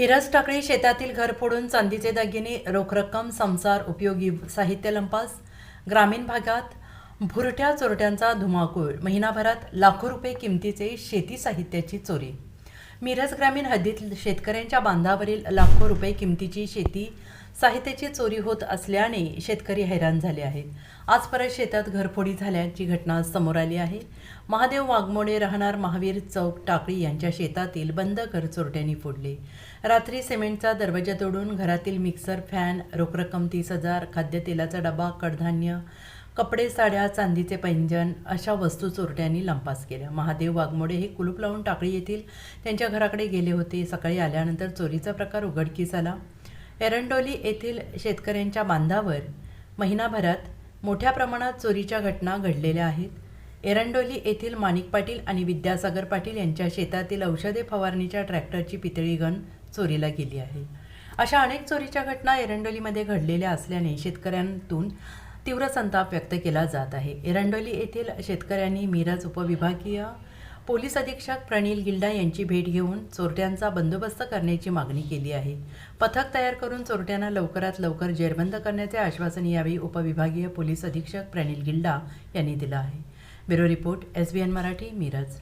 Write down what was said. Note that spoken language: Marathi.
मिरज टाकळी शेतातील घर फोडून चांदीचे दागिने रोख रक्कम संसार उपयोगी साहित्य लंपास ग्रामीण भागात भुरट्या चोरट्यांचा धुमाकूळ महिनाभरात लाखो रुपये किमतीचे शेती साहित्याची चोरी मिरज ग्रामीण हद्दीत शेतकऱ्यांच्या बांधावरील लाखो रुपये किमतीची शेती साहित्याची चोरी होत असल्याने शेतकरी हैराण झाले आहेत. आज परत शेतात घरफोडी झाल्याची घटना समोर आली आहे. महादेव वाघमोडे राहणार महावीर चौक टाकळी यांच्या शेतातील बंद घर चोरट्यांनी फोडले. रात्री सिमेंटचा दरवाजा तोडून घरातील मिक्सर फॅन रोख रक्कम तीस हजार खाद्यतेलाचा डबा कडधान्य कपडे साड्या चांदीचे पैंजण अशा वस्तू चोरट्यांनी लंपास केल्या. महादेव वाघमोडे हे कुलूप लावून टाकळी येथील त्यांच्या घराकडे गेले होते. सकाळी आल्यानंतर चोरीचा प्रकार उघडकीस आला. एरंडोली येथील शेतकऱ्यांच्या बांधावर महिनाभरात मोठ्या प्रमाणात चोरीच्या घटना घडलेल्या आहेत. एरंडोली येथील माणिक पाटील आणि विद्यासागर पाटील यांच्या शेतातील औषधे फवारणीच्या ट्रॅक्टरची पितळी गण चोरीला गेली आहे. अशा अनेक चोरीच्या घटना एरंडोलीमध्ये घडलेल्या असल्याने शेतकऱ्यांतून तीव्र संताप व्यक्त केला जात आहे. एरंडोली येथील शेतकऱ्यांनी मिरज उपविभागीय पोलीस अधीक्षक प्रणील गिल्डा यांची भेट घेऊन चोरट्यांचा बंदोबस्त करण्याची मागणी केली आहे. पथक तयार करून चोरट्यांना लवकरात लवकर जेरबंद करण्याचे आश्वासन यावेळी उपविभागीय पोलीस अधीक्षक प्रणील गिल्डा यांनी दिलं आहे. Bureau report S B N Marathi Miraj.